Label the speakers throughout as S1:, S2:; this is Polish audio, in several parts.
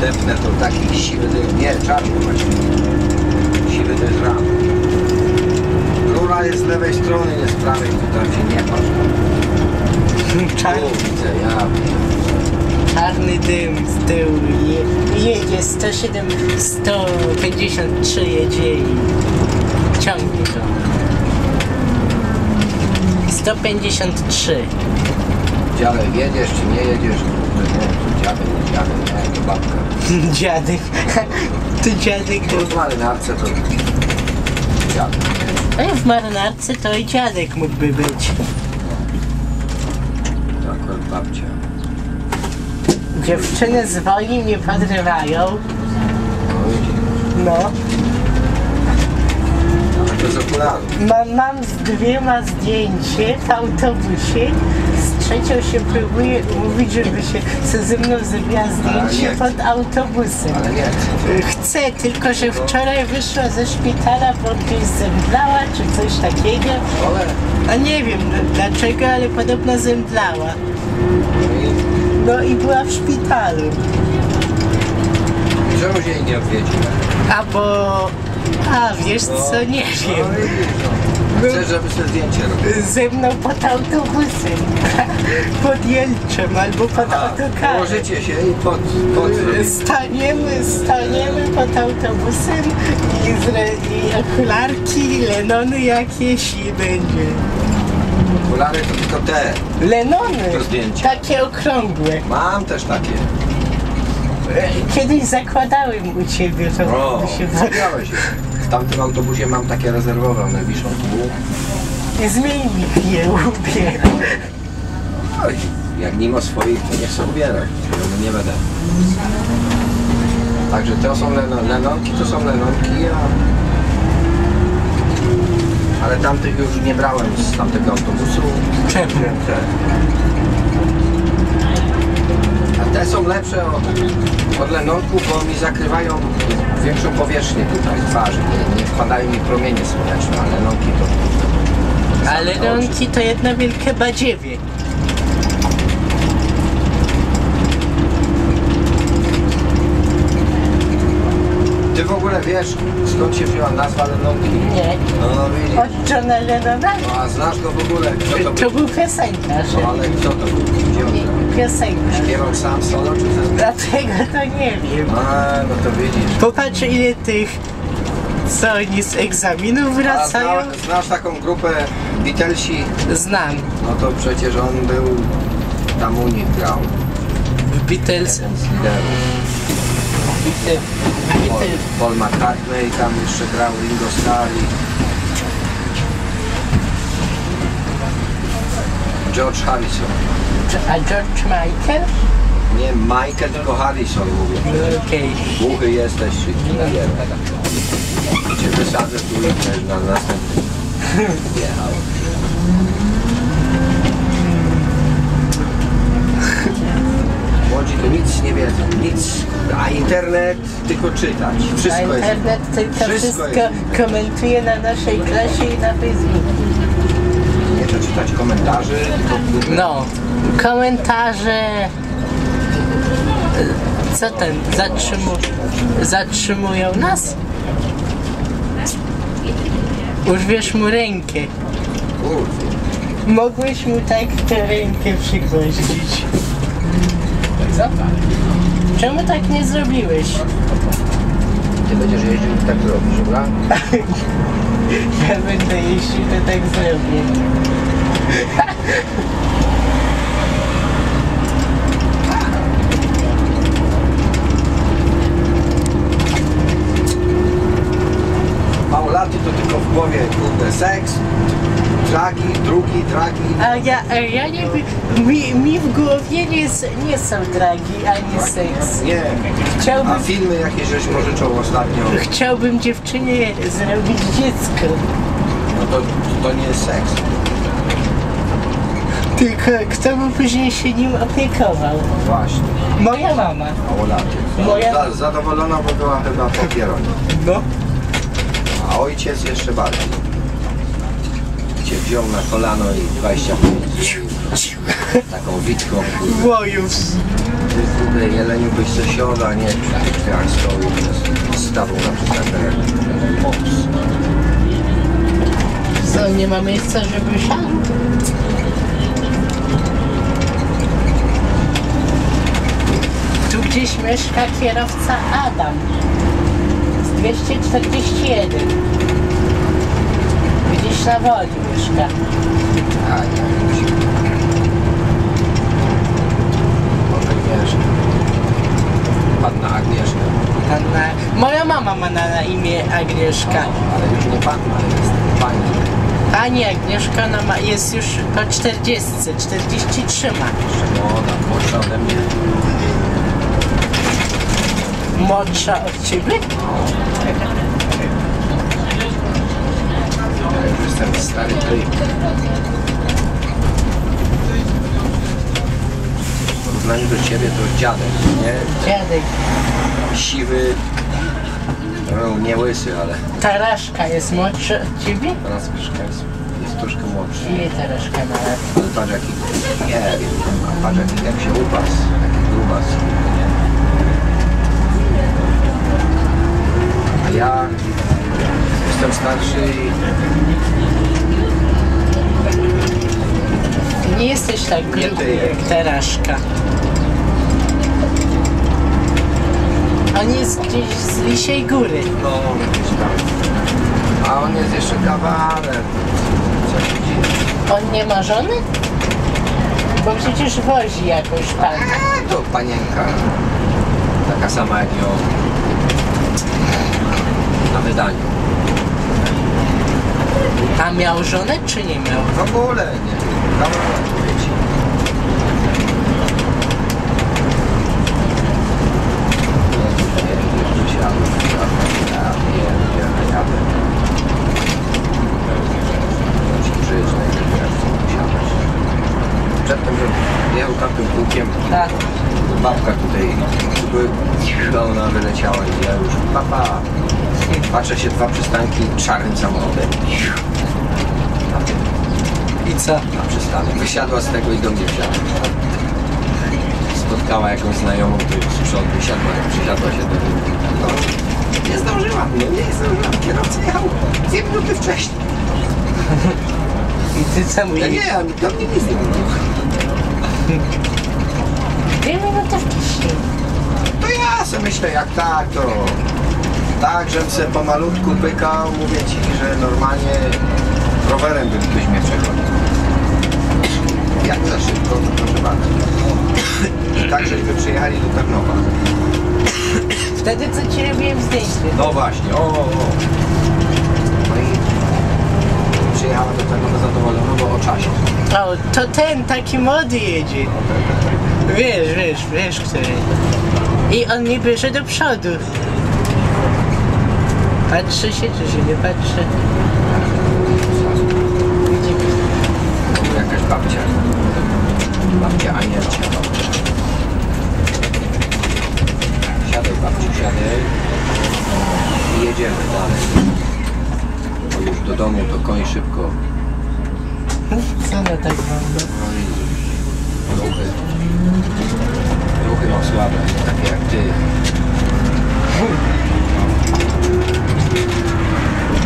S1: depnę, to taki siwy dym. Nie, czarny właśnie. Jest ram. Rura jest z lewej strony, nie z prawej, tam się nie patrz.
S2: Czarny,
S1: widzę, ja
S2: czarny dym z tyłu je, jedzie 107, 153 jedzie i ciągnie to. 153.
S1: Dziadek, jedziesz czy nie jedziesz? Nie, dziadek, nie dziadek, nie, to babka.
S2: Dziadek. Tu dziadek.
S1: Tu w marynarce to dziadek.
S2: A w marynarce to i dziadek mógłby być.
S1: To akurat babcia.
S2: Dziewczyny z woli mnie podrywają.
S1: No.
S2: Mam, mam z dwiema zdjęcie w autobusie. Z trzecią się próbuje umówić, żeby się ze mną zrobiła zdjęcie pod autobusem.
S1: Chcę.
S2: Tylko że wczoraj wyszła ze szpitala, bo gdzieś zemdlała czy coś takiego. A nie wiem dlaczego, ale podobno zemdlała.
S1: no i
S2: No była w szpitalu.
S1: czemu się jej nie odwiedzi?
S2: A bo... A wiesz co, nie
S1: No
S2: wiem.
S1: widzisz, no. Chcesz, żeby sobie zdjęcie robił.
S2: Ze mną pod autobusem. Pod Jelczem albo pod autokarem.
S1: Położycie się i pod, pod
S2: Staniemy, staniemy pod autobusem i, zre, i okularki, lenony jakieś i będzie.
S1: okulary to tylko te.
S2: Lenony, takie okrągłe.
S1: Mam też takie.
S2: Kiedyś zakładałem u ciebie, to
S1: O,
S2: się
S1: je. W tamtym autobusie mam takie rezerwowe, one wiszą tu.
S2: Zmień mi je łupie.
S1: Oj, jak nie ma swoich, to niech sobie ubiera. Ja nie będę. Także to są leno, lenonki, to są lenonki, a... Ale tamtych już nie brałem z tamtego autobusu.
S2: Czemu?
S1: Te. Lepsze od, od lenonków, bo mi zakrywają większą powierzchnię tutaj twarzy. Nie, nie wpadają mi promienie słoneczne, a lenonki to...
S2: A lenonki to jedna wielkie badziewie.
S1: Ty w ogóle wiesz, skąd się wzięła nazwa lenonki?
S2: Nie.
S1: No widzisz.
S2: Od Johna Lennona?
S1: No, a znasz go w ogóle? Kto to
S2: To
S1: był?
S2: był piosenkarz.
S1: No, ale kto to był? Gdzie on grał?
S2: Piosenkarz.
S1: Śpiewał sam solo czy
S2: Dlatego to nie wiem.
S1: A, no to widzisz.
S2: Popatrz ile tych, co oni z egzaminu
S1: A
S2: wracają.
S1: zna, znasz taką grupę Beatlesi?
S2: Znam.
S1: No to przecież on był tam u nich grał.
S2: Beatles.
S1: Jeden z liderów.
S2: Beatles.
S1: Paul. Paul McCartney tam jeszcze grał, Ringo Starr i George Harrison.
S2: A George Michael?
S1: Nie Michael, tylko Harrison mówię.
S2: Okej.
S1: Głuchy jesteś, czy nie Cię wysadzę tu i na następny. Jechał. Młodzi to nic nie wiedzą, nic. A internet tylko czytać.
S2: A
S1: Wszystko jest.
S2: internet tylko
S1: Wszystko
S2: wszystko,
S1: jest.
S2: komentuje na naszej klasie i na Facebooku.
S1: Nie trzeba czytać komentarzy,
S2: No, komentarze. Co ten? Zatrzymu... Zatrzymują nas? Urwiesz mu rękę. Mogłeś mu tak tę rękę przygwoździć. Czemu tak nie zrobiłeś?
S1: Ty będziesz jeździł tak zrobisz, dobra?
S2: Ja będę jeśli to tak zrobię.
S1: Małolaty to tylko w głowie, kurde, seks, dragi, drugi, dragi.
S2: A ja, a ja nie wiem, mi, mi w głowie nie, nie są dragi ani seks.
S1: Nie. A
S2: Chciałbym,
S1: filmy jakieś żeś pożyczał ostatnio,
S2: chciałbym dziewczynie zrobić dziecko.
S1: no to, to nie jest seks.
S2: Tylko kto by później się nim opiekował?
S1: Właśnie,
S2: Moja mama.
S1: małolaty.
S2: Moja-
S1: Za, zadowolona, bo była chyba po pieronie.
S2: No.
S1: A ojciec jeszcze bardziej. Cię wziął na kolano i 25 taką witką.
S2: Wojów.
S1: Ty kurde, jeleniu byś ze sioda, nie przy tych drzwiach stoi, przez stawą na przykład mops.
S2: Co, nie ma miejsca, żeby siadł? Tu gdzieś mieszka kierowca Adam. Z 241. Mieszka.
S1: A, nie wiem, Agnieszka. Panna Agnieszka.
S2: Panna... Moja mama ma na, na imię Agnieszka.
S1: Ale już nie panna jest, pani.
S2: Pani Agnieszka ona ma, jest już po 40, 43 ma.
S1: Młoda, młodsza ode mnie.
S2: Młodsza od ciebie?
S1: Ja już jestem stary tryk. W porównaniu do ciebie to dziadek, nie?
S2: Dziadek.
S1: Siwy, no, nie łysy, ale
S2: Taraszka jest młodsza od ciebie?
S1: teraz Mieszka jest, jest troszkę młodszy.
S2: Ile Taraszka ma lat?
S1: Ale patrz jaki, nie wiem, a patrz jaki, jak się upas, jaki grubas, nie? A ja jestem starszy i
S2: Ty nie jesteś tak gruby jak Taraszka. On jest gdzieś z Lisiej Góry.
S1: no, gdzieś tam. A on jest jeszcze kawaler.
S2: On nie ma żony? Bo przecież wozi jakąś panią.
S1: A, to panienka. Taka sama jak ją na wydaniu.
S2: A miał żonę czy nie miał?
S1: W ogóle nie. Kawaler odpowiedzi. Przedtem, że jechał tamtym kółkiem,
S2: Tak.
S1: Babka tutaj ona wyleciała i ja już papa. Patrzę się dwa przystanki czarnym samochodem.
S2: Co?
S1: na przystanek. Wysiadła z tego i do mnie wsiadła. Spotkała jakąś znajomą, której z przodu wysiadła, jak przysiadła się do mnie. No, nie zdążyłam, no nie zdążyłam. Kierowca jechał dwie minuty wcześniej.
S2: I ty co
S1: Ja nie, ja do mnie nic nie mówił.
S2: Dwie minuty wcześniej.
S1: To ja sobie myślę, jak tak, to tak, żebym se pomalutku pykał, mówię ci, że normalnie rowerem bym ktoś mnie przechodził. Jak za szybko, to proszę bardzo. Tak, żeśmy przyjechali do Tarnowa.
S2: Wtedy co ci robiłem zdjęcie.
S1: No właśnie, o, o. No przyjechała do Tarnowa zadowolona, bo o czasie.
S2: O, to ten taki młody jedzie. Wiesz, wiesz, wiesz, który. I on mnie bierze do przodu. Patrzy się, czy się nie patrzy?
S1: Jakaś babcia. Babcia Anielcia. Siadaj babciu, siadaj. I jedziemy dalej. Do domu to koń szybko.
S2: Ona tak wygląda?
S1: No i ruchy. Ruchy mam słabe, takie jak ty.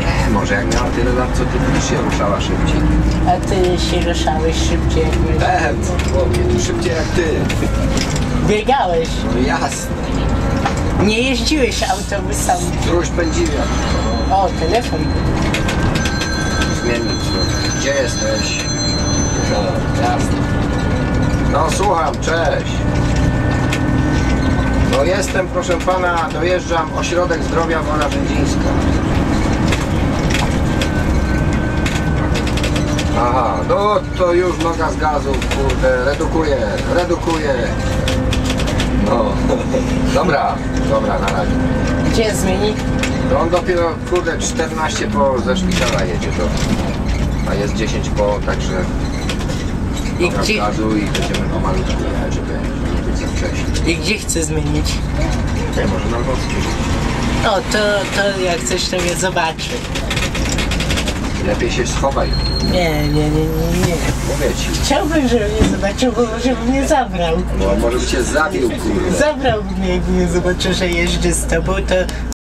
S1: Nie, może jak miała tyle lat, co ty byś się ruszała szybciej.
S2: A ty się ruszałeś szybciej jak my.
S1: Tu szybciej jak ty.
S2: Biegałeś.
S1: No jasne.
S2: Nie jeździłeś autobusami.
S1: Truś pędziwia.
S2: O, telefon.
S1: Jesteś? No, jasne. No słucham, cześć. No jestem, proszę pana, dojeżdżam Ośrodek Zdrowia Wola Rzędzińska. Aha, no to już noga z gazu, kurde, redukuje, redukuje. No, dobra, dobra, na razie.
S2: Gdzie zmienić?
S1: No on dopiero, kurde, 14 po ze szpitala jedzie do... A jest 10 po, także
S2: I gdzie,
S1: gazu i będziemy pomalutku jechać, żeby nie być za wcześnie.
S2: I gdzie chcę zmienić?
S1: Nie, może na Lwowskiej.
S2: O, to, to jak coś to mnie zobaczy.
S1: Lepiej się schowaj,
S2: Nie, nie, nie, nie, nie.
S1: mówię ci.
S2: Chciałbym, żeby mnie zobaczył, bo może by mnie zabrał.
S1: Bo może by cię zabił, kurde.
S2: Zabrałby mnie, jakby mnie zobaczył, że jeżdżę z tobą, to